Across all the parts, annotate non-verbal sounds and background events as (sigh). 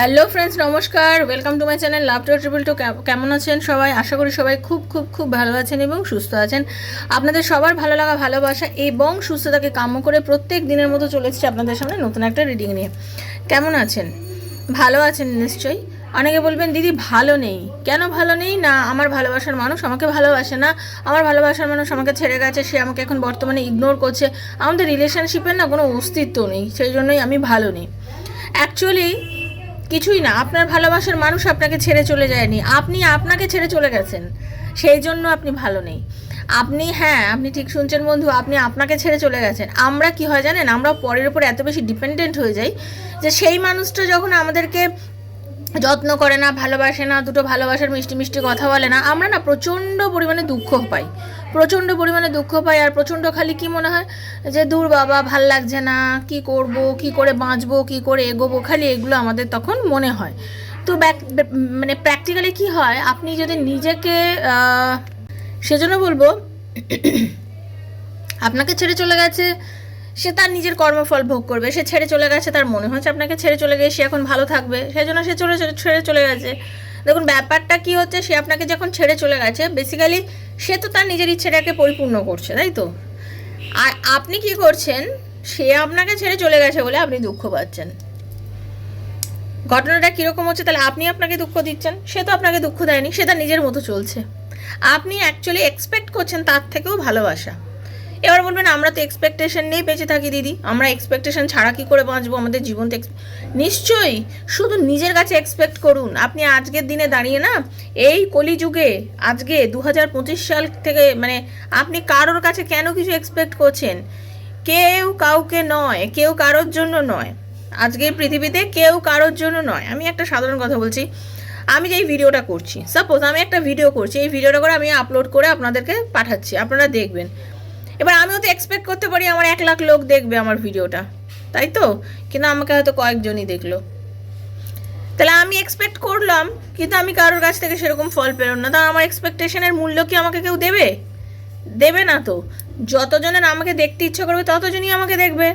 Hello friends, নমস্কার। Welcome to my channel love to triple two কেমন আছেন সবাই? আশা করি সবাই খুব খুব খুব ভালো আছেন এবং সুস্থ আছেন। আপনাদের সবার ভালো লাগা, ভালোবাসা এবং সুস্থতাকে কাম্য করে প্রত্যেক দিনের মতো চলে এসেছি আপনাদের সামনে নতুন একটা রিডিং নিয়ে। কেমন আছেন? ভালো আছেন নিশ্চয়ই? অনেকে বলবেন, দিদি, ভালো নেই। কেন ভালো নেই? না, আমার ভালোবাসার মানুষ আমাকে ভালোবাসে না। আমার ভালোবাসার মানুষ আমাকে ছেড়ে গেছে, সে আমাকে এখন বর্তমানে ইগনোর করছে। আমাদের রিলেশনশিপের না কোনো অস্তিত্ব নেই, সেই জন্যই আমি ভালো নেই। অ্যাকচুয়ালি কিছুই না। আপনার ভালোবাসার মানুষ আপনাকে ছেড়ে চলে যায়নি। আপনি আপনাকে ছেড়ে চলে গেছেন। সেই জন্য আপনি ভালো নেই। আপনি হ্যাঁ আপনি ঠিক শুনছেন বন্ধু, আপনি আপনাকে ছেড়ে চলে গেছেন। আমরা কি হয় জানেন, আমরা পরের উপর এত বেশি ডিপেন্ডেন্ট হয়ে যাই যে সেই মানুষটা যখন আমাদেরকে যত্ন করে না, ভালোবাসে না, দুটো ভালোবাসার মিষ্টি মিষ্টি কথা বলে না, আমরা না প্রচণ্ড পরিমাণে দুঃখ পাই। প্রচণ্ড পরিমাণে দুঃখ পাই আর প্রচণ্ড খালি কি মনে হয়? যে দূর বাবা, ভালো লাগছে না, কি করব, কি করে বাঁচবো, কি করে এগোবো? খালি এগুলো আমাদের তখন মনে হয়। তো ব্যাক মানে প্র্যাকটিক্যালি কি হয়? আপনি যদি নিজেকে সেজন্য বলব, আপনাকে ছেড়ে চলে গেছে, সে তার নিজের কর্মফল ভোগ করবে। সে ছেড়ে চলে গেছে, তার মনে হচ্ছে আপনাকে ছেড়ে চলে গেছে, সে এখন ভালো থাকবে। সেই জন্য সে চলে- ছেড়ে চলে গেছে। দেখুন, ব্যাপারটা কি হচ্ছে, সে আপনাকে যখন ছেড়ে চলে গেছে বেসিক্যালি সে তো তার নিজের ইচ্ছেটাকে পরিপূর্ণ করছে, তাই তো? আর আপনি কি করছেন, সে আপনাকে ছেড়ে চলে গেছে বলে আপনি দুঃখ পাচ্ছেন। ঘটনাটা কীরকম হচ্ছে, তাহলে আপনি আপনাকে দুঃখ দিচ্ছেন, সে তো আপনাকে দুঃখ দেয়নি, সে তার নিজের মতো চলছে। আপনি অ্যাকচুয়ালি এক্সপেক্ট করছেন তার থেকেও ভালোবাসা। এবার বলবেন, আমরা তো এক্সপেকটেশন নিয়েই বেঁচে থাকি দিদি। আমরা এক্সপেকটেশন ছাড়া কি করে বাঁচবো? আমাদের জীবন ex- নিশ্চয়ই, শুধু নিজের কাছে এক্সপেক্ট করুন। আপনি আজকের দিনে দাঁড়িয়ে না, এই কলিযুগে, আজকে দু হাজার পঁচিশ সাল থেকে মানে আপনি কারোর কাছে কেন কিছু এক্সপেক্ট করছেন? কেউ কাউকে নয়, কেউ কারোর জন্য নয়। আজকের পৃথিবীতে কেউ কারোর জন্য নয়। আমি একটা সাধারণ কথা বলছি। আমি যে এই ভিডিওটা করছি সাপোজ আমি একটা ভিডিও করছি, এই ভিডিওটা করে আমি আপলোড করে আপনাদেরকে পাঠাচ্ছি। আপনারা দেখবেন। এবার আমিও তো এক্সপেক্ট করতে পারি আমার এক লাখ লোক দেখবে আমার ভিডিওটা। তাই তো? কিন্তু আমাকে হয়তো কয়েকজনই দেখল। তাহলে আমি এক্সপেক্ট করলাম, কিন্তু আমি কারোর কাছ থেকে সেরকম ফল পেলাম না। তা আমার এক্সপেকটেশনের মূল্য কি আমাকে কেউ দেবে? দেবে না তো। যতজনের আমাকে দেখতে ইচ্ছা করবে, ততজনই আমাকে দেখবে।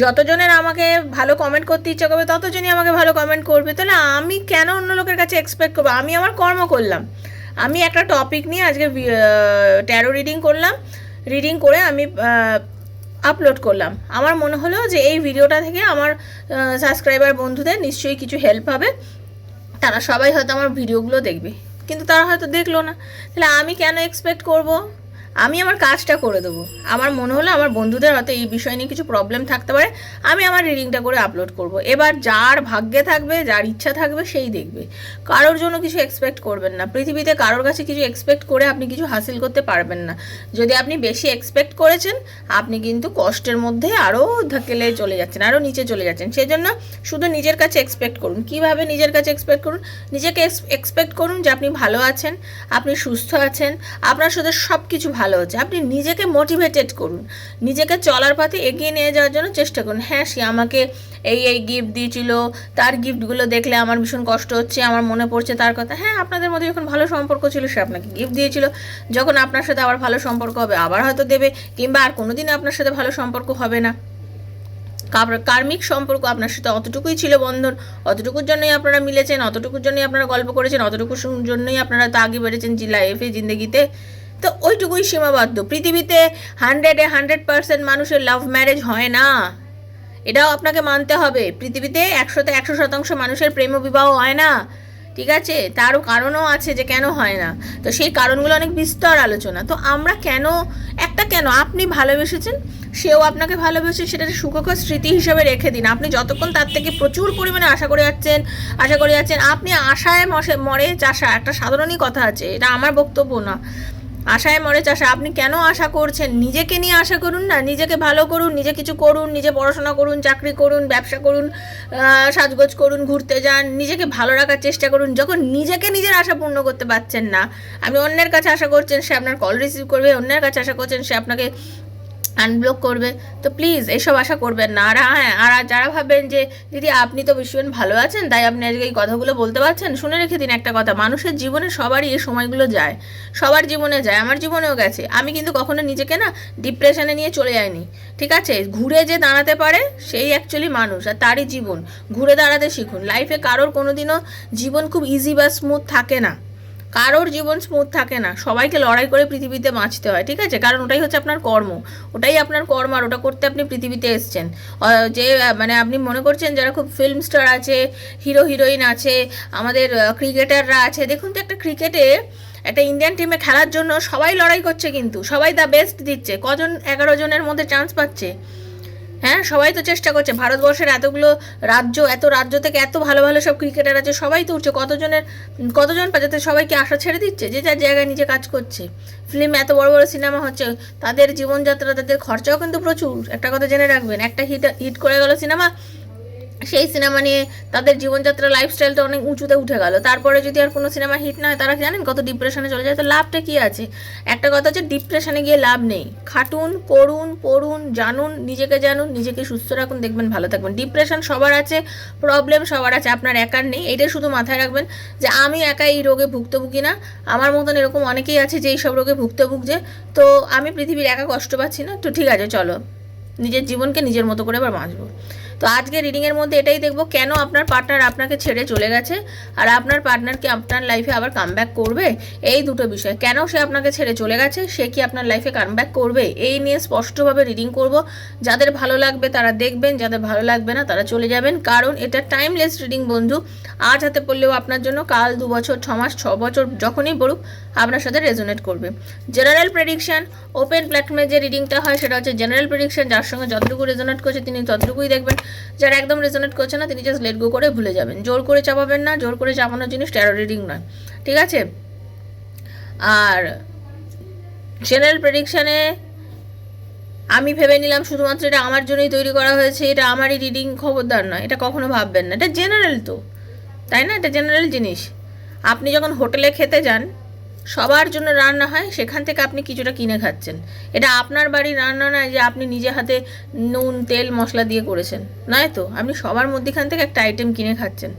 যতজনের আমাকে ভালো কমেন্ট করতে ইচ্ছা করবে, ততজনই আমাকে ভালো কমেন্ট করবে। তাহলে আমি কেন অন্য লোকের কাছে এক্সপেক্ট করব? আমি আমার কর্ম করলাম। আমি একটা টপিক নিয়ে আজকে ট্যারো রিডিং করলাম। রিডিং করে আমি আপলোড করলাম। আমার মনে হলো যে এই ভিডিওটা থেকে আমার সাবস্ক্রাইবার বন্ধুদের নিশ্চয়ই কিছু হেল্প হবে। তারা সবাই হয়তো আমার ভিডিওগুলো দেখবে। কিন্তু তারা হয়তো দেখল না। তাহলে আমি কেন এক্সপেক্ট করব? আমি আমার কাজটা করে দেবো। আমার মনে হলো আমার বন্ধুদের হয়তো এই বিষয় নিয়ে কিছু প্রবলেম থাকতে পারে, আমি আমার রিডিংটা করে আপলোড করব। এবার যার ভাগ্যে থাকবে, যার ইচ্ছা থাকবে, সেই দেখবে। কারোর জন্য কিছু এক্সপেক্ট করবেন না। পৃথিবীতে কারোর কাছে কিছু এক্সপেক্ট করে আপনি কিছু হাসিল করতে পারবেন না। যদি আপনি বেশি এক্সপেক্ট করেছেন, আপনি কিন্তু কষ্টের মধ্যে আরও ধকেলে চলে যাচ্ছেন আরও নিচে চলে যাচ্ছেন। সেই জন্য শুধু নিজের কাছে এক্সপেক্ট করুন। কীভাবে নিজের কাছে এক্সপেক্ট করুন? নিজেকে এক্সপেক্ট করুন যে আপনি ভালো আছেন, আপনি সুস্থ আছেন, আপনার সাথে সব কিছু ভালো হচ্ছে। আপনি নিজেকে মোটিভেটেড করুন। নিজেকে চলার পথে এগিয়ে নিয়ে যাওয়ার জন্য চেষ্টা করুন। হ্যাঁ সে আমাকে এই এই গিফট দিয়েছিল, তার গিফটগুলো দেখলে আমার ভীষণ কষ্ট হচ্ছে, আমার মনে পড়ছে তার কথা। হ্যাঁ আপনাদের মধ্যে যখন ভালো সম্পর্ক ছিল, সে আপনাকে গিফট দিয়েছিল। যখন আপনার সাথে আবার ভালো সম্পর্ক হবে, আবার হয়তো দেবে, কিংবা আর কোনোদিন আপনার সাথে ভালো সম্পর্ক হবে না। কার্মিক সম্পর্ক আপনার সাথে অতটুকুই ছিল বন্ধন। অতটুকুর জন্যই আপনারা মিলেছেন, অতটুকুর জন্যই আপনারা গল্প করেছেন, অতটুকুর জন্যই আপনারা তো আগে বেড়েছেন লাইফে জিন্দগিতে। তো ওইটুকুই সীমাবদ্ধ। পৃথিবীতে হান্ড্রেডে হান্ড্রেড পার্সেন্ট মানুষের লাভ ম্যারেজ হয় না। এটাও আপনাকে মানতে হবে। পৃথিবীতে একশোতে একশো শতাংশ মানুষের প্রেম বিবাহ হয় না। ঠিক আছে? তারও কারণও আছে যে কেন হয় না। তো সেই কারণগুলো অনেক বিস্তর আলোচনা। তো আমরা কেন, একটা কেন? আপনি ভালোবেসেছেন, সেও আপনাকে ভালোবেসে সেটা সুখকর স্মৃতি হিসেবে রেখে দিন। আপনি যতক্ষণ তার থেকে প্রচুর পরিমাণে আশা করে যাচ্ছেন, আশা করে যাচ্ছেন, আপনি আশায় মশে, মরে চাষা, একটা সাধারণই কথা আছে। এটা আমার বক্তব্য না। আশায় মরে চাষা, আপনি কেন আশা করছেন? নিজেকে নিয়ে আশা করুন না, নিজেকে ভালো করুন, নিজে কিছু করুন, নিজে পড়াশোনা করুন, চাকরি করুন, ব্যবসা করুন সাজগোজ করুন, ঘুরতে যান, নিজেকে ভালো রাখার চেষ্টা করুন, যখন নিজেকে নিজের আশা পূর্ণ করতে পারছেন না। আপনি অন্যের কাছে আশা করছেন সে আপনার কল রিসিভ করবে, অন্যের কাছে আশা করছেন সে আপনাকে আনব্লক করবে, তো প্লিজ এসব আশা করবেন না। আর হ্যাঁ আর যারা ভাববেন যে, দিদি, আপনি তো ভীষণ ভালো আছেন, তাই আপনি আজকে এই কথাগুলো বলতে পারছেন? শুনে রেখে দিন একটা কথা, মানুষের জীবনে সবারই এই সময়গুলো যায়। সবার জীবনে যায়, আমার জীবনেও গেছে। আমি কিন্তু কখনো নিজেকে না ডিপ্রেশনে নিয়ে চলে যাইনি, ঠিক আছে? ঘুরে যে দাঁড়াতে পারে, সেই অ্যাকচুয়ালি মানুষ, আর তারই জীবন। ঘুরে দাঁড়াতে শিখুন। লাইফে কারোর কোনোদিনও জীবন খুব ইজি বা স্মুথ থাকে না। কারোর জীবন স্মুথ থাকে না। সবাইকে লড়াই করে পৃথিবীতে বাঁচতে হয়, ঠিক আছে? কারণ ওটাই হচ্ছে আপনার কর্ম। ওটাই আপনার কর্ম আর ওটা করতে আপনি পৃথিবীতে এসছেন। যে মানে আপনি মনে করছেন যারা খুব ফিল্ম স্টার আছে হিরো হিরোইন আছে, আমাদের ক্রিকেটাররা আছে, দেখুন তো একটা ক্রিকেটে একটা ইন্ডিয়ান টিমে খেলার জন্য সবাই লড়াই করছে কিন্তু, সবাই দ্য বেস্ট দিচ্ছে। কজন এগারো জনের মধ্যে চান্স পাচ্ছে? হ্যাঁ সবাই তো চেষ্টা করছে। ভারতবর্ষের এতগুলো রাজ্য, এত রাজ্য থেকে এত ভালো ভালো সব ক্রিকেটার আছে, সবাই তো উঠছে। কতজনের, কতজন যাতে সবাইকে আশা ছেড়ে দিচ্ছে যে যার জায়গায় নিজে কাজ করছে। ফিল্ম এত বড় বড় সিনেমা হচ্ছে, তাদের জীবনযাত্রা, তাদের খরচাও কিন্তু প্রচুর। একটা কথা জেনে রাখবেন, একটা হিট হিট করে গেল সিনেমা সেই সিনেমা নিয়ে তাদের জীবনযাত্রা লাইফস্টাইলটা অনেক উঁচুতে উঠে গেল। তারপরে যদি আর কোনো সিনেমা হিট না হয়, তারা জানেন কত ডিপ্রেশনে চলে যায়? তো লাভটা কী আছে? একটা কথা হচ্ছে ডিপ্রেশনে গিয়ে লাভ নেই। খাটুন করুন পড়ুন, জানুন, নিজেকে জানুন, নিজেকে সুস্থ রাখুন, দেখবেন ভালো থাকবেন। ডিপ্রেশন সবার আছে প্রবলেম সবার আছে, আপনার একার নেই। এটা শুধু মাথায় রাখবেন যে আমি একা এই রোগে ভুক্তভোগী না। আমার মতন এরকম অনেকেই আছে যে এইসব রোগে ভুক্তভুগছে তো আমি পৃথিবীর একা কষ্ট পাচ্ছি না। তো ঠিক আছে, চলো। নিজের জীবনকে নিজের মতো করে এবার বাঁচবো। তো আজকে রিডিংয়ের মধ্যে এটাই দেখব কেন আপনার পার্টনার আপনাকে ছেড়ে চলে গেছে আর আপনার পার্টনার কি আপনার লাইফে আবার কামব্যাক করবে? এই দুটো বিষয়। কেন সে আপনাকে ছেড়ে চলে গেছে? সে কি আপনার লাইফে কামব্যাক করবে? এই নিয়ে স্পষ্টভাবে রিডিং করব। যাদের ভালো লাগবে তারা দেখবেন, যাদের ভালো লাগবে না তারা চলে যাবেন। কারণ এটা টাইমলেস রিডিং বন্ধু। আজ হাতে পড়লেও আপনার জন্য কাল দু বছর, ছ মাস, ছ বছর যখনই পড়ুক, আপনার সাথে রেজোনেট করবে। জেনারেল প্রেডিকশন ওপেন প্ল্যাটফর্মে যে রিডিংটা হয় সেটা হচ্ছে জেনারেল প্রেডিকশন যার সঙ্গে যতটুকু রেজোনেট করছে তিনি ততটুকুই দেখবেন। যারা একদম রেজোনেট করছে না, তিনি জাস্ট লেট গো করে ভুলে যাবেন। জোর করে চাপাবেন না, জোর করে চাপানোর জিনিস ট্যারো রিডিং নয়। ঠিক আছে? আর জেনারেল প্রেডিকশানে আমি ভেবে নিলাম শুধুমাত্র এটা আমার জন্যই তৈরি করা হয়েছে, এটা আমারই রিডিং খবরদার নয়, এটা কখনো ভাববেন না। এটা জেনারেল তো, তাই না? এটা জেনারেল জিনিস। আপনি যখন হোটেলে খেতে যান সবার জন্য রান্না হয়, সেখান থেকে আপনি কিছুটা কিনে খাচ্ছেন। এটা আপনার বাড়ির রান্না নয় যে আপনি নিজে হাতে নুন, তেল, মশলা দিয়ে করেছেন। নয় তো? আপনি সবার মধ্যেখান থেকে একটা আইটেম কিনে খাচ্ছেন।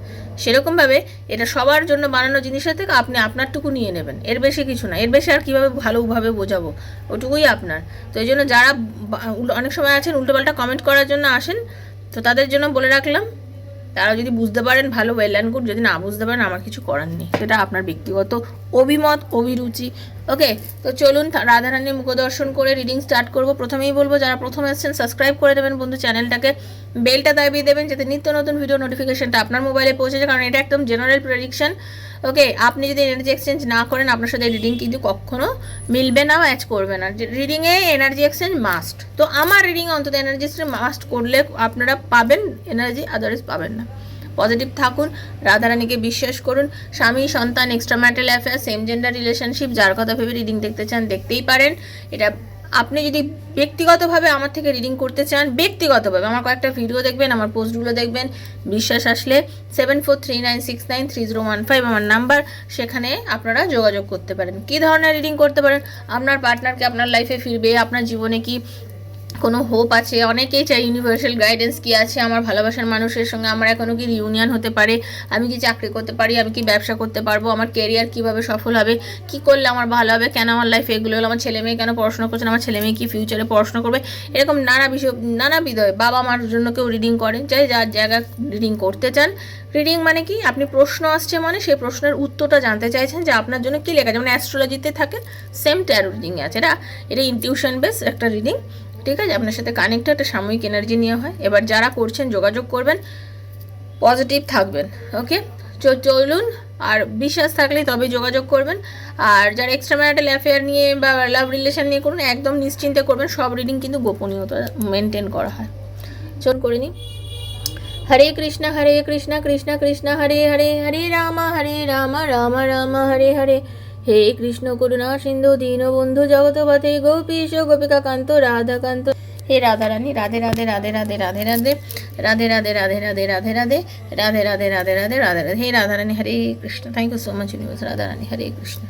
সেরকমভাবে এটা সবার জন্য বানানো জিনিসের থেকে আপনি আপনারটুকু নিয়ে নেবেন। এর বেশি কিছু না। এর বেশি আর কীভাবে ভালোভাবে বোঝাবো? ওটুকুই আপনার। তো এই জন্য যারা অনেক সময় আছেন, উল্টোপাল্টা কমেন্ট করার জন্য আসেন, তো তাদের জন্য বলে রাখলাম তারা যদি বুঝতে পারেন ভালো ওয়েল অ্যান্ড গুড যদি না বুঝতে পারেন, আমার কিছু করার নেই। সেটা আপনার ব্যক্তিগত অভিমত, অভিরুচি ওকে তো চলুন রাধারানীর মুখদর্শন করে রিডিং স্টার্ট করব। প্রথমেই বলব, যারা প্রথম এসেছেন সাবস্ক্রাইব করে দেবেন বন্ধু চ্যানেলটাকে বেলটা দাবিয়ে দেবেন যাতে নিত্য নতুন ভিডিও নোটিফিকেশনটা আপনার মোবাইলে পৌঁছে যায়, কারণ এটা একদম জেনারেল প্রেডিকশন ওকে আপনি যদি এনার্জি এক্সচেঞ্জ না করেন, আপনার সাথে রিডিং কিন্তু কখনো মিলবে না ম্যাচ করবে না। রিডিংয়ে এনার্জি এক্সচেঞ্জ মাস্ট তো আমার রিডিং অন্তত এনার্জি মাস্ট করলে আপনারা পাবেন এনার্জি আদারওয়াইজ পাবেন না। পজিটিভ থাকুন, রাধারানীকে বিশ্বাস করুন। স্বামী, সন্তান extra marital affair same gender relationship যার কথা ভেবে রিডিং দেখতে চান, দেখতেই পারেন। এটা আপনি যদি ব্যক্তিগতভাবে আমার থেকে রিডিং করতে চান, ব্যক্তিগতভাবে আমার কয়েকটা ভিডিও দেখবেন, আমার পোস্টগুলো দেখবেন, বিশ্বাস আসলে seven four three nine six nine three zero one five আমার নাম্বার সেখানে আপনারা যোগাযোগ করতে পারেন। কী ধরনের রিডিং করতে পারেন? আপনার পার্টনারকে আপনার লাইফে ফিরবে, আপনার জীবনে কি কোনো হোপ আছে? অনেকেই চাই ইউনিভার্সাল গাইডেন্স কি আছে? আমার ভালোবাসার মানুষের সঙ্গে আমার এখনও কি রিউনিয়ন হতে পারে? আমি কি চাকরি করতে পারি? আমি কি ব্যবসা করতে পারব? আমার কেরিয়ার কীভাবে সফল হবে? কি করলে আমার ভালো হবে? কেন আমার লাইফ এগুলো হলো? আমার ছেলে মেয়ে কেন পড়াশোনা করছে আমার ছেলে মেয়ে কি ফিউচারে পড়াশোনা করবে? এরকম নানা বিষয়, নানা বিধয় বাবা মার জন্য কেউ রিডিং করেন চাই যার জায়গা রিডিং করতে চান। রিডিং মানে কি? আপনি প্রশ্ন আসছে মানে সেই প্রশ্নের উত্তরটা জানতে চাইছেন যে আপনার জন্য কী লেখা যেমন অ্যাস্ট্রোলজিতে থাকে সেম ট্যারো রিডিংয়ে আছে এটা এটা ইনটিউশন বেস একটা রিডিং ঠিক আছে? আপনার সাথে কানেক্ট একটা সাময়িক এনার্জি নিয়ে হয়। এবার যারা করছেন, যোগাযোগ করবেন পজিটিভ থাকবেন ওকে চলুন, আর বিশ্বাস থাকলে তবে যোগাযোগ করবেন। আর যারা এক্সট্রা ম্যারিটাল অ্যাফেয়ার নিয়ে বা লাভ রিলেশন নিয়ে করুন, একদম নিশ্চিন্তে করবেন, সব রিডিং কিন্তু গোপনীয়তা মেনটেন করা হয়। চল করে নিই। হরে কৃষ্ণ হরে কৃষ্ণ কৃষ্ণ কৃষ্ণ, হরে হরে হরে রাম হরে রাম রাম রাম, হরে হরে। হে কৃষ্ণ করুণা সিন্ধু দীনবন্ধু জগতপথে গোপীশ গোপিকা কান্ত রাধাকান্ত হে রাধারানী রাধে রাধে রাধে রাধে রাধে রাধে রাধে রাধে রাধে রাধে রাধে রাধে রাধে রাধে রাধে রাধে রাধে রাধে হে Radharani Hare Krishna thank you so much universe Radharani Hare Krishna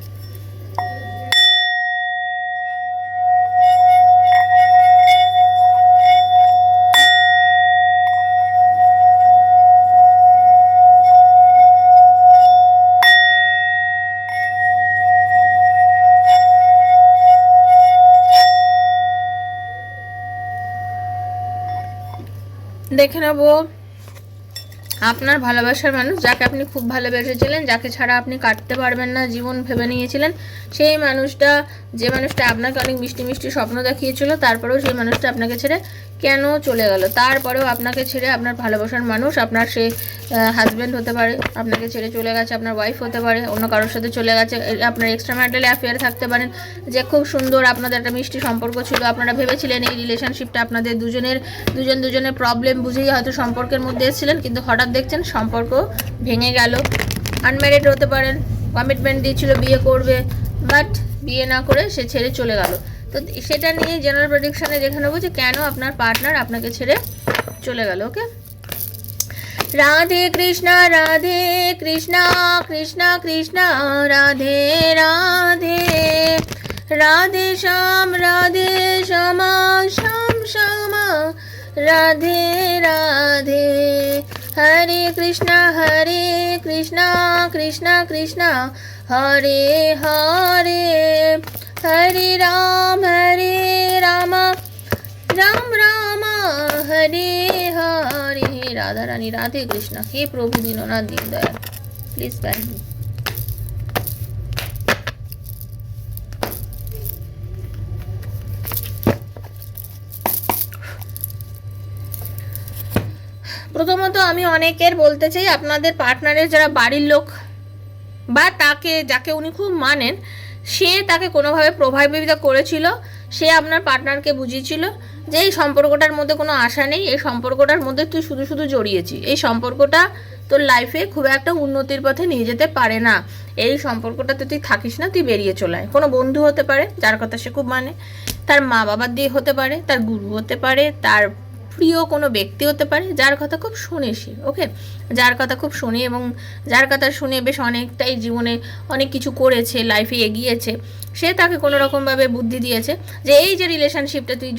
দেখে নেব। আপনার ভালোবাসার মানুষ যাকে আপনি খুব ভালোবেসেছিলেন, যাকে ছাড়া আপনি কাটতে পারবেন না, জীবন ভেবে নিয়েছিলেন, সেই মানুষটা যে মানুষটা আপনাকে অনেক মিষ্টি মিষ্টি স্বপ্ন দেখিয়েছিল, তারপরেও সেই মানুষটা আপনাকে ছেড়ে কেন চলে গেল? তারপরেও আপনাকে ছেড়ে আপনার ভালোবাসার মানুষ, আপনার সে হাজব্যান্ড হতে পারে, আপনাকে ছেড়ে চলে গেছে, আপনার ওয়াইফ হতে পারে, অন্য কারোর সাথে চলে গেছে আপনার এক্সট্রা ম্যারিটাল অ্যাফেয়ার থাকতে পারেন যে খুব সুন্দর আপনাদের একটা মিষ্টি সম্পর্ক ছিল, আপনারা ভেবেছিলেন এই রিলেশনশিপটা আপনাদের দুজনের, দুজন দুজনের প্রবলেম বুঝেই হয়তো সম্পর্কের মধ্যে এসেছিলেন, কিন্তু হঠাৎ দেখছেন সম্পর্ক ভেঙে গেল। আনম্যারিড হতে পারেন কমিটমেন্ট দিয়েছিল, বিয়ে করবে বাট বিয়ে না করে সে ছেড়ে চলে গেল। তো সেটা নিয়ে জেনারেল প্রেডিকশনে দেখে নেব যে কেন আপনার পার্টনার আপনাকে ছেড়ে চলে গেল ওকে রাধে কৃষ্ণ রাধে কৃষ্ণ কৃষ্ণ কৃষ্ণ, রাধে রাধে। রাধে শ্যাম, রাধে শ্যামা, শ্যাম শ্যামা, রাধে রাধে। হরে কৃষ্ণ হরে কৃষ্ণ কৃষ্ণ কৃষ্ণ। হরে হরে হরে রাম হরে রাম রাম রাম, হরে হরে। হে রাধা রানী, রাধে কৃষ্ণ, হে প্রভু দীননাথ দীনদয়াল প্লিজ প্রথমত আমি অনেকের বলতে চাই, আপনাদের পার্টনারের যারা বাড়ির লোক বা তাকে, যাকে উনি খুব মানেন, সে তাকে কোনোভাবে প্রভাবিত করেছিল। সে আপনার পার্টনারকে বুঝিয়েছিল যে এই সম্পর্কটার মধ্যে কোনো আশা নেই, এই সম্পর্কটার মধ্যে তুই শুধু শুধু জড়িয়েছি এই সম্পর্কটা তোর লাইফে খুব একটা উন্নতির পথে নিয়ে যেতে পারে না। এই সম্পর্কটাতে তুই থাকিস না, তুই বেরিয়ে চলে আয়। কোনো বন্ধু হতে পারে, যার কথা সে খুব মানে। তার মা বাবার দিয়ে হতে পারে, তার গুরু হতে পারে, তার প্রিয় কোনো ব্যক্তি হতে পারে, যার কথা খুব শুনে সে, ওকে? যার কথা খুব শুনে এবং যার কথা শুনে বেশ অনেকটাই জীবনে অনেক কিছু করেছে লাইফে এগিয়েছে, সে তাকে কোনো রকমভাবে বুদ্ধি দিয়েছে যে এই যে রিলেশনশিপটা তুই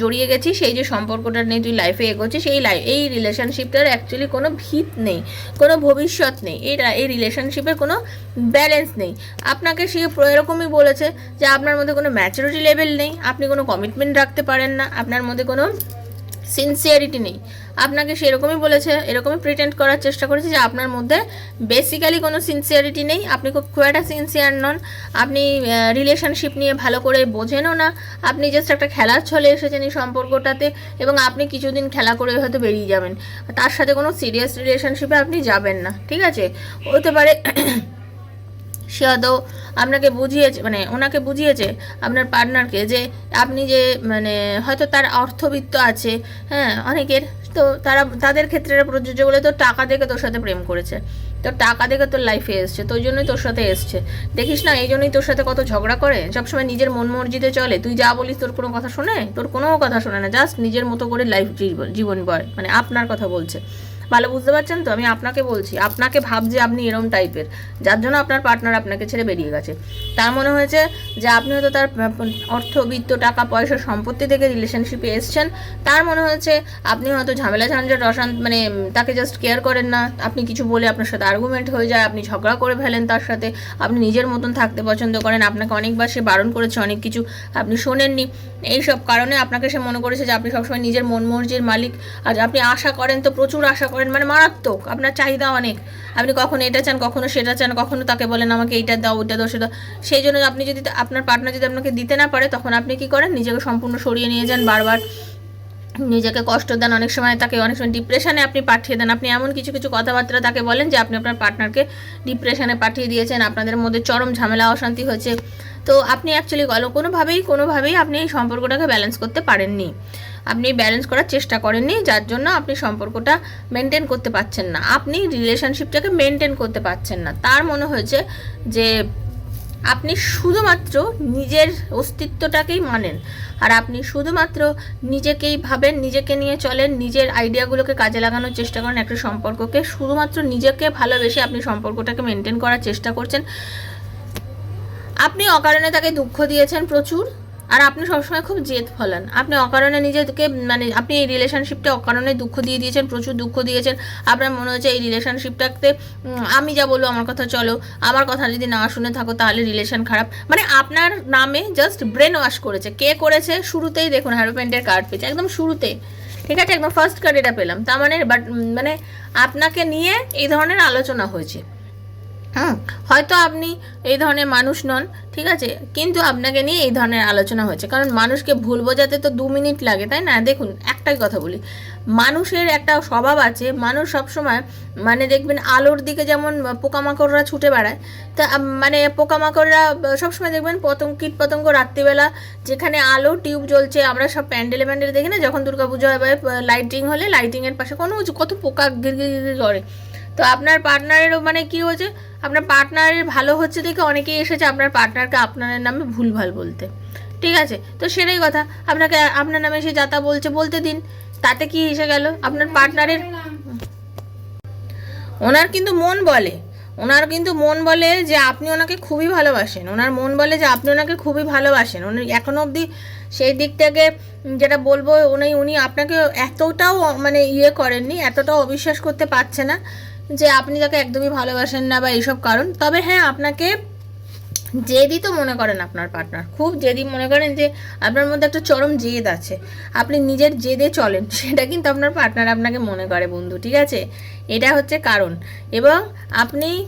জড়িয়ে গেছিস সেই যে সম্পর্কটা নিয়ে তুই লাইফে এগোচ্ছিস, এই লাই এই রিলেশনশিপটার অ্যাকচুয়ালি কোনো ভিত নেই, কোনো ভবিষ্যৎ নেই এই এই রিলেশনশিপের কোনো ব্যালেন্স নেই। আপনাকে সে এরকমই বলেছে যে আপনার মধ্যে কোনো ম্যাচুরিটি লেভেল নেই, আপনি কোনো কমিটমেন্ট রাখতে পারেন না, আপনার মধ্যে কোনো সিনসিয়ারিটি নেই। আপনাকে সেরকমই বলেছে, এরকমই প্রিটেন্ড করার চেষ্টা করেছে যে আপনার মধ্যে বেসিক্যালি কোনো সিনসিয়ারিটি নেই। আপনি খুব খুব একটা সিনসিয়ার নন। আপনি রিলেশনশিপ নিয়ে ভালো করে বোঝেনও না। আপনি জাস্ট একটা খেলার ছলে এসেছেন এই সম্পর্কটাতে এবং আপনি কিছুদিন খেলা করে হয়তো বেরিয়ে যাবেন। তার সাথে কোনো সিরিয়াস রিলেশনশিপে আপনি যাবেন না, ঠিক আছে? হতে পারে সে হয়তো আপনাকে বুঝিয়েছে মানে ওনাকে বুঝিয়েছে আপনার পার্টনারকে যে আপনি যে মানে হয়তো তার অর্থবিত্ত আছে হ্যাঁ অনেকের। তো তারা, তাদের ক্ষেত্রে প্রযোজ্য বলে তো টাকা দেখে তোর সাথে প্রেম করেছে। তো টাকা দেখে তোর লাইফে এসছে তো ওই জন্যই তোর সাথে এসছে। দেখিস না, এই জন্যই তোর সাথে কত ঝগড়া করে? সবসময় নিজের মন মর্জিতে চলে। তুই যা বলিস তোর কোনো কথা শোনে? তোর কোনো কথা শোনে না জাস্ট নিজের মতো করে লাইফ জীবন জীবন বয় মানে আপনার কথা বলছে। ভালো বুঝতে পারছেন তো? আমি আপনাকে বলছি, আপনাকে ভাবছে আপনি এরম টাইপের যার জন্য আপনার পার্টনার আপনাকে ছেড়ে বেরিয়ে গেছে। তার মনে হয়েছে যে আপনি হয়তো তার অর্থ, বিত্ত, টাকা, পয়সা, সম্পত্তি থেকে রিলেশনশিপে এসছেন। তার মনে হয়েছে আপনি হয়তো ঝামেলা ঝঞ্ঝাট, অশান্ত মানে তাকে জাস্ট কেয়ার করেন না। আপনি কিছু বলে আপনার সাথে আর্গুমেন্ট হয়ে যায়, আপনি ঝগড়া করে ফেলেন তার সাথে। আপনি নিজের মতন থাকতে পছন্দ করেন। আপনাকে অনেকবার সে বারণ করেছে, অনেক কিছু আপনি শোনেননি। এইসব কারণে আপনাকে সে মনে করেছে যে আপনি সবসময় নিজের মন মর্জির মালিক। আর আপনি আশা করেন তো, প্রচুর আশা করেন মানে মারাত্মক। আপনার চাহিদা অনেক। আপনি কখনো এটা চান, কখনো সেটা চান, কখনো তাকে বলেন, আমাকে এইটা দাও, ওইটা দাও, সেটা সেই জন্য আপনি যদি আপনার পার্টনার যদি আপনাকে দিতে না পারে, তখন আপনি কি করেন? নিজেকে সম্পূর্ণ সরিয়ে নিয়ে যান, বারবার নিজেকে কষ্ট দেন। অনেক সময় তাকে, অনেক সময় ডিপ্রেশনে আপনি পাঠিয়ে দেন। আপনি এমন কিছু কিছু কথাবার্তা তাকে বলেন, যে আপনি আপনার পার্টনারকে ডিপ্রেশনে পাঠিয়ে দিয়েছেন। আপনাদের মধ্যে চরম ঝামেলা, অশান্তি হয়েছে। তো আপনি অ্যাকচুয়ালি কোনোভাবেই কোনোভাবেই আপনি এই সম্পর্কটাকে ব্যালেন্স করতে পারেননি। আপনি ব্যালেন্স করার চেষ্টা করেননি, যার জন্য আপনি সম্পর্কটা মেনটেন করতে পারছেন না। আপনি রিলেশনশিপটাকে মেনটেন করতে পারছেন না। তার মনে হয়েছে যে আপনি শুধুমাত্র নিজের অস্তিত্বটাকেই মানেন। আর আপনি শুধুমাত্র নিজেকেই ভাবেন, নিজেকে নিয়ে চলেন, নিজের আইডিয়াগুলোকে কাজে লাগানোর চেষ্টা করেন, একটা সম্পর্ককে। শুধুমাত্র নিজেকে ভালোবেসে আপনি সম্পর্কটাকে মেনটেন করার চেষ্টা করছেন। আপনি অকারণে তাকে দুঃখ দিয়েছেন প্রচুর। আর আপনি সবসময় খুব জেদ ফলান। আপনি অকারণে নিজেকে মানে আপনি এই রিলেশনশিপটা অকারণে দুঃখ দিয়ে দিয়েছেন, প্রচুর দুঃখ দিয়েছেন। আপনার মনে হচ্ছে এই রিলেশনশিপটাতে আমি যা বলব আমার কথা চলো, আমার কথা যদি না শুনে থাকো তাহলে রিলেশন খারাপ। মানে আপনার নামে জাস্ট ব্রেন ওয়াশ করেছে। কে করেছে? শুরুতেই দেখুন হ্যারোপেন্টের কার্ড পেয়েছে। একদম শুরুতে। ঠিক আছে? একদম ফার্স্ট কার্ড এটা পেলাম। তার মানে বাট মানে আপনাকে নিয়ে এই ধরনের আলোচনা হয়েছে। হুম হয়তো আপনি এই ধরনের মানুষ নন, ঠিক আছে? কিন্তু আপনাকে নিয়ে এই ধরনের আলোচনা হয়েছে। কারণ মানুষকে ভুল বোঝাতে তো দু মিনিট লাগে, তাই না? দেখুন, একটাই কথা বলি। মানুষের একটা স্বভাব আছে, মানুষ সবসময় মানে দেখবেন আলোর দিকে যেমন পোকামাকড়রা ছুটে বেড়ায়, তা মানে পোকামাকড়রা সবসময় দেখবেন পতঙ্গ কীট পতঙ্গ রাত্রিবেলা যেখানে আলো টিউব জ্বলছে, আমরা সব প্যান্ডেলে প্যান্ডেলে দেখি না, যখন দুর্গাপুজো হয় লাইটিং হলে, লাইটিংয়ের পাশে কোনো কত পোকা গির গির করে। তো আপনার পার্টনারেরও মানে কি হয়েছে? আপনার পার্টনারের ভালো হচ্ছে দেখে অনেকেই এসেছে আপনার পার্টনারকে আপনার নামে ভুলভাল বলতে। ঠিক আছে? তো সেটাই কথা। আপনাকে, আপনার নামে সে যাতা বলছে বলতে দিন। তাতে কি এসে গেল? আপনার পার্টনারের ওনার কিন্তু মন বলে। ওনার কিন্তু মন বলে যে আপনি ওনাকে খুবই ভালোবাসেন। ওনার মন বলে যে আপনি ওনাকে খুবই ভালোবাসেন। উনি এখনও অবধি সেই দিক থেকে যেটা বলব, উনি উনি আপনাকে এতটাও মানে ইয়ে করেননি, এতটাও অবিশ্বাস করতে পারছে না যে আপনি তাকে একদমই ভালোবাসেন না বা এইসব কারণ, তবে হ্যাঁ আপনাকে জেদি তো মনে করেন আপনার পার্টনার খুব জেদি মনে করেন যে আপনার মধ্যে একটা চরম জেদ আছে। আপনি নিজের জেদে চলেন, (laughs) সেটা কিন্তু আপনার পার্টনার আপনাকে মনে করে বন্ধু, ঠিক আছে? এটা হচ্ছে কারণ। এবং আপনি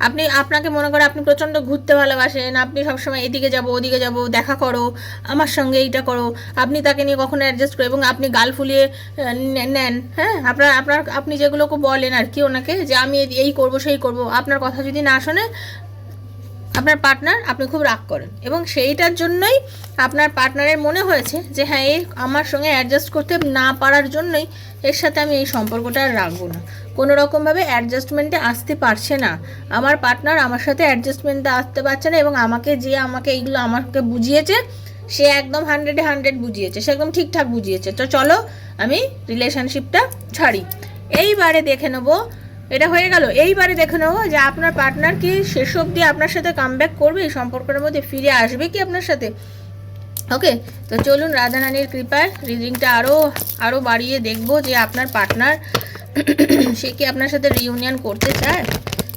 আপনি, আপনাকে মনে করে আপনি প্রচণ্ড ঘুরতে ভালোবাসেন, আপনি সবসময় এদিকে যাব, ওদিকে যাব, দেখা করো, আমার সঙ্গে এইটা করো, আপনি তাকে নিয়ে কখনো অ্যাডজাস্ট করো, এবং আপনি গাল ফুলিয়ে নেন হ্যাঁ? আপনার আপনার, আপনি যেগুলোকে বলেন আর কি ওনাকে, যে আমি এই- এই করব, সেই করব, আপনার কথা যদি না শোনে, আপনার পার্টনার আপনি খুব রাগ করেন, এবং সেইটার জন্যই আপনার পার্টনারের মনে হয়েছে যে হ্যাঁ এ আমার সঙ্গে অ্যাডজাস্ট করতে না পারার জন্যই এর সাথে আমি এই সম্পর্কটা আর রাখব না। কোনো রকমভাবে অ্যাডজাস্টমেন্টে আসতে পারছে না। আমার পার্টনার আমার সাথে অ্যাডজাস্টমেন্টে আসতে পারছে না এবং আমাকে যে আমাকে এইগুলো আমাকে বুঝিয়েছে, সে একদম হান্ড্রেডে হান্ড্রেড বুঝিয়েছে, সে একদম ঠিকঠাক বুঝিয়েছে। তো চলো আমি রিলেশনশিপটা ছাড়ি। এইবারে দেখে নেব, এটা হয়ে গেল। এইবারে দেখে নেব যে আপনার পার্টনার কি শেষ অবধি আপনার সাথে কামব্যাক করবে? এই সম্পর্কের মধ্যে ফিরে আসবে কি আপনার সাথে? ওকে তো চলুন রাধারানীর কৃপায় রিডিংটা আরও আরও বাড়িয়ে দেখব যে আপনার পার্টনার (coughs) সে কি আপনার সাথে রিউনিয়ন করতে চায়?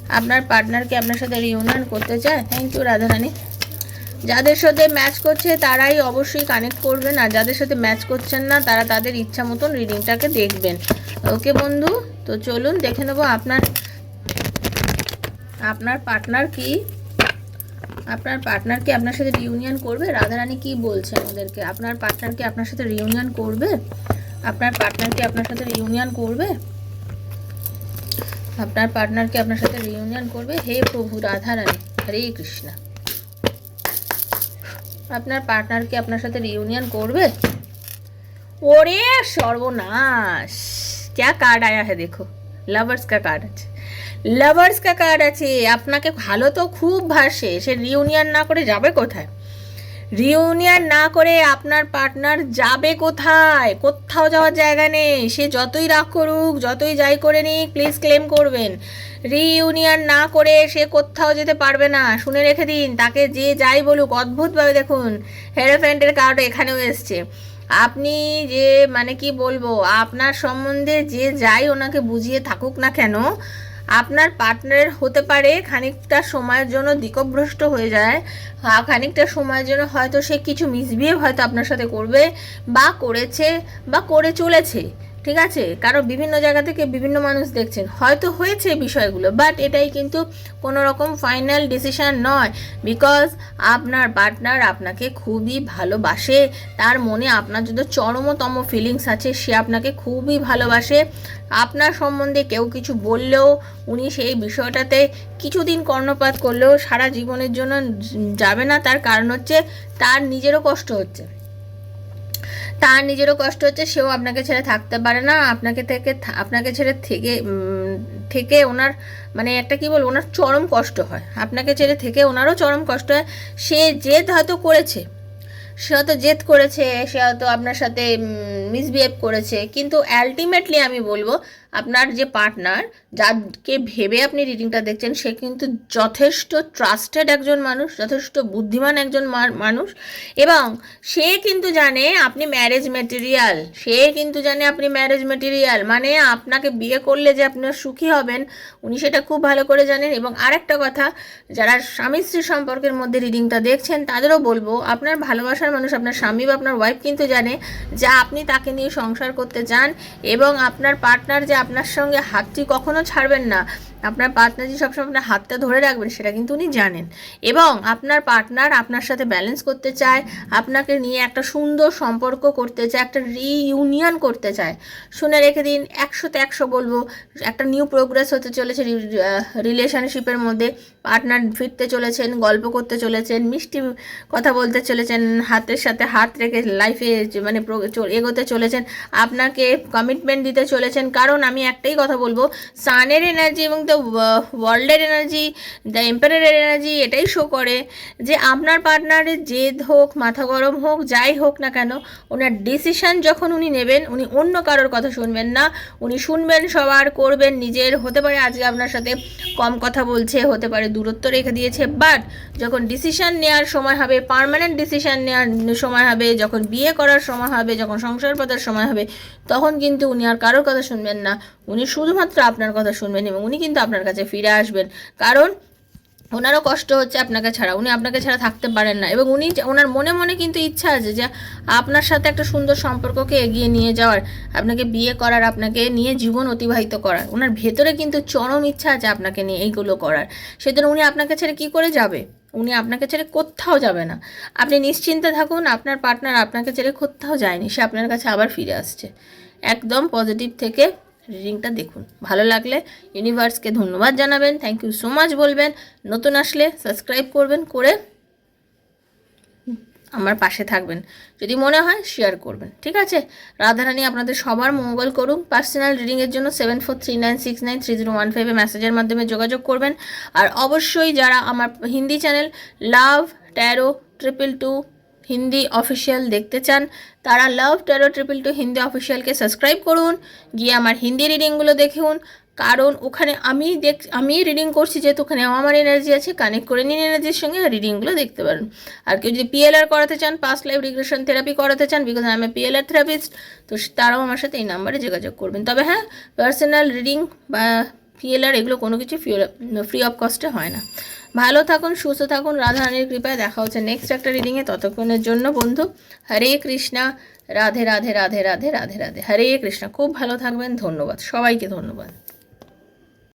আপনার পার্টনারকে আপনার সাথে রিউনিয়ন করতে চায়? Thank you Radharani. যাদের সাথে ম্যাচ করছে, তারাই অবশ্যই কানেক্ট করবেন। আর যাদের সাথে ম্যাচ করছেন না, তারা তাদের ইচ্ছা মতন রিডিংটাকে দেখবেন। ওকে বন্ধু? তো চলুন, দেখে নেব আপনার আপনার পার্টনার কি? আপনার পার্টনার কি আপনার সাথে রিউনিয়ন করবে? রাধারানী কি বলছে আমাদেরকে? আপনার পার্টনার কি আপনার সাথে রিউনিয়ন করবে? আপনার পার্টনার কি আপনার সাথে রিউনিয়ন করবে? আপনার পার্টনারকে আপনার সাথে রিউনিয়ন করবে। হে প্রভু, রাধা রানী, হরে কৃষ্ণা। আপনার পার্টনারকে আপনার সাথে রিউনিয়ন করবে? ওরে সর্বনাশ! ক্যা কার্ড আয়া হ্যাঁ দেখো। লাভার্স কা কার্ড আছে। লাভার্স কা কার্ড আছে। আপনাকে ভালো তো খুব ভাসে। সে রিউনিয়ন না করে যাবে কোথায়? রিউনিয়ন না করে আপনার পার্টনার যাবে কোথায়? কোথাও যাওয়ার জায়গা নেই। সে যতই রাগ করুক, যতই যাই করে নিক প্লিজ ক্লেম করবেন। রিউনিয়ন না করে সে কোথাও যেতে পারবে না। শুনে রেখে দিন, তাকে যে যাই বলুক, অদ্ভুতভাবে দেখুন, হেরোফ্যান্টের কার্ড এখানেও এসছে। আপনি যে মানে কি বলব, আপনার সম্বন্ধে যে যাই ওনাকে বুঝিয়ে থাকুক না কেন আপনার পার্টনার হতে পারে, খানিকটা সময়ের জন্য দিকভ্রষ্ট হয়ে যায় খানিকটা সময়ের জন্য হয়তো সে কিছু মিসবিহেভ হয়তো আপনার সাথে করবে বা করেছে বা করে চলেছে। ঠিক আছে? কারণ বিভিন্ন জায়গা থেকে বিভিন্ন মানুষ দেখছেন। হয়তো হয়েছে বিষয়গুলো বাট এটাই কিন্তু কোনো রকম ফাইনাল ডিসিশন নয়। বিকজ আপনার পার্টনার আপনাকে খুবই ভালোবাসে। তার মনে আপনার যদি চরমতম ফিলিংস আছে, সে আপনাকে খুবই ভালোবাসে। আপনার সম্বন্ধে কেউ কিছু বললেও উনি সেই বিষয়টাতে কিছুদিন কর্ণপাত করলেও সারা জীবনের জন্য যাবে না। তার কারণ হচ্ছে তার নিজেরও কষ্ট হচ্ছে। তার নিজেরও কষ্ট হচ্ছে, সেও আপনাকে ছেড়ে থাকতে পারে না। আপনাকে থেকে আপনাকে ছেড়ে থেকে থেকে ওনার মানে একটা কি বলব, ওনার চরম কষ্ট হয়। আপনাকে ছেড়ে থেকে ওনারও চরম কষ্ট হয়। সে জেদ হয়তো করেছে, সে হয়তো জেদ করেছে, সে হয়তো আপনার সাথে মিসবিহেভ করেছে, কিন্তু আলটিমেটলি আমি বলব আপনার যে পার্টনার যাকে ভেবে আপনি রিডিংটা দেখছেন, সে কিন্তু যথেষ্ট ট্রাস্টেড একজন মানুষ, যথেষ্ট বুদ্ধিমান একজন মানুষ এবং সে কিন্তু জানে আপনি ম্যারেজ মেটেরিয়াল সে কিন্তু জানে আপনি ম্যারেজ মেটেরিয়াল মানে আপনাকে বিয়ে করলে যে আপনার সুখী হবেন, উনি সেটা খুব ভালো করে জানেন এবং আরেকটা কথা, যারা স্বামী স্ত্রী সম্পর্কের মধ্যে রিডিংটা দেখছেন, তাদেরও বলব, আপনার ভালোবাসার মানুষ, আপনার স্বামী বা আপনার ওয়াইফ কিন্তু জানে যে আপনি তাকে নিয়ে সংসার করতে চান এবং আপনার পার্টনার যে আপনার সঙ্গে হাতটি কখনো ছাড়বেন না। আপনার পার্টনার যে সবসময় আপনার হাতটা ধরে রাখবেন, সেটা কিন্তু উনি জানেন। এবং আপনার পার্টনার আপনার সাথে ব্যালেন্স করতে চায়, আপনাকে নিয়ে একটা সুন্দর সম্পর্ক করতে চায়, একটা রিইউনিয়ন করতে চায়। শুনে রেখে দিন, একশোতে একশো বলব, একটা নিউ প্রোগ্রেস হতে চলেছে রিলেশনশিপের মধ্যে। পার্টনার ফিরতে চলেছেন, গল্প করতে চলেছেন, মিষ্টি কথা বলতে চলেছেন, হাতের সাথে হাত রেখে লাইফে মানে এগোতে চলেছেন। আপনাকে কমিটমেন্ট দিতে চলেছেন। কারণ আমি একটাই কথা বলব সানের এনার্জি এবং দ্য ওয়ার্ল্ডের এনার্জি দ্য এম্পায়ারের এনার্জি এটাই শো করে যে আপনার পার্টনারের জেদ হোক, মাথা গরম হোক, যাই হোক না কেন, ওনার ডিসিশন যখন উনি নেবেন, উনি অন্য কারোর কথা শুনবেন না। উনি শুনবেন সবার, করবেন নিজের। হতে পারে আজকে আপনার সাথে কম কথা বলছে, হতে পারে দূরত্ব রেখে দিয়েছে বাট যখন ডিসিশন নেওয়ার সময় হবে পারমানেন্ট ডিসিশন নেওয়ার সময় হবে, যখন বিয়ে করার সময় হবে, যখন সংসার পাতার সময় হবে, তখন কিন্তু উনি আর কারোর কথা শুনবেন না। উনি শুধুমাত্র আপনার কথা শুনবেন এবং উনি কিন্তু আপনার কাছে ফিরে আসবেন। কারণ ওনারও কষ্ট হচ্ছে আপনাকে ছাড়া। উনি আপনাকে ছাড়া থাকতে পারেন না। এবং উনি ওনার মনে মনে কিন্তু ইচ্ছা আছে যে, আপনার সাথে একটা সুন্দর সম্পর্ককে এগিয়ে নিয়ে যাওয়ার, আপনাকে বিয়ে করার, আপনাকে নিয়ে জীবন অতিবাহিত করার। ওনার ভেতরে কিন্তু চরম ইচ্ছা আছে আপনাকে নিয়ে এইগুলো করার। সেজন্য উনি আপনাকে ছেড়ে কি করে যাবে? উনি আপনাকে ছেড়ে কোথাও যাবে না। আপনি নিশ্চিন্তে থাকুন, আপনার পার্টনার আপনাকে ছেড়ে কোথাও যায়নি। সে আপনার কাছে আবার ফিরে আসছে। একদম পজিটিভ থেকে রিডিংটা দেখুন। ভালো লাগলে ইউনিভার্সকে ধন্যবাদ জানাবেন থ্যাংক ইউ সো মাচ বলবেন। নতুন আসলে সাবস্ক্রাইব করবেন, করে আমার পাশে থাকবেন। যদি মনে হয় শেয়ার করবেন, ঠিক আছে? রাধারানী, আপনাদের সবার মঙ্গল করুন। পার্সোনাল রিডিংয়ের জন্য seven four three nine six nine three zero one ফাইভে মেসেজের মাধ্যমে যোগাযোগ করবেন। আর অবশ্যই যারা আমার Hindi channel love tarot triple two Hindi official দেখতে চান, তারা love tarot triple two Hindi অফিসিয়ালকে subscribe করুন, গিয়ে আমার হিন্দি রিডিংগুলো দেখুন। কারণ ওখানে আমি দেখ, আমি রিডিং করছি যেহেতু ওখানে আমার এনার্জি আছে, কানেক্ট করে নিন এনার্জির সঙ্গে রিডিংগুলো দেখতে পারেন। আর কেউ যদি পিএলআর করাতে চান পাস্ট লাইফ রিগ্রেশন থেরাপি করাতে চান বিকজ আমি পিএলআর থেরাপিস্ট তো তারাও আমার সাথে এই নাম্বারে যোগাযোগ করবেন। তবে হ্যাঁ পার্সোনাল রিডিং বা পিএলআর এগুলো কোনো কিছু ফ্রি অফ কস্টে হয় না। ভালো থাকুন, সুস্থ থাকুন। রাধারানীর কৃপায় দেখা হচ্ছে নেক্সট একটা রিডিংয়ে ততক্ষণের জন্য বন্ধু, হরে কৃষ্ণা। রাধে রাধে রাধে রাধে রাধে রাধে। হরে কৃষ্ণা। খুব ভালো থাকবেন। ধন্যবাদ। সবাইকে ধন্যবাদ।